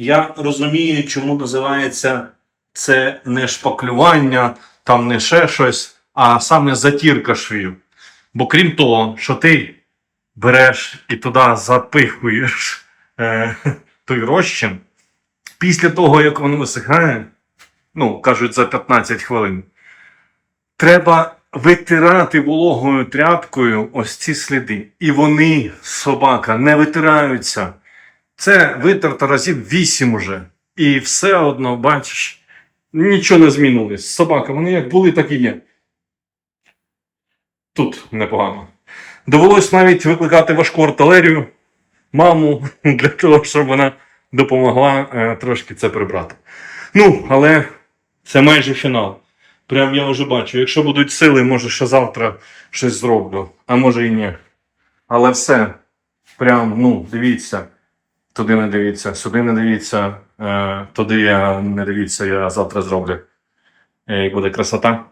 Я розумію, чому називається це не шпаклювання, там не ще щось, а саме затірка швів. Бо крім того, що ти береш і туди запихуєш е, той розчин, після того, як воно висихає, ну, кажуть, за 15 хвилин, треба витирати вологою тряпкою ось ці сліди. І вони, собака, не витираються. Це витерто разів 8 уже. І все одно, бачиш, нічого не змінилось. Собака, вони як були, так і є. Тут непогано. Довелось навіть викликати важку артилерію, маму, для того, щоб вона допомогла е, трошки це прибрати. Ну, але це майже фінал. Прям я вже бачу. Якщо будуть сили, може ще завтра щось зроблю, а може і ні. Але все. Прям, ну, дивіться. Туди не дивіться, сюди не дивіться, е, туди я не дивіться, я завтра зроблю. Е, І буде красота.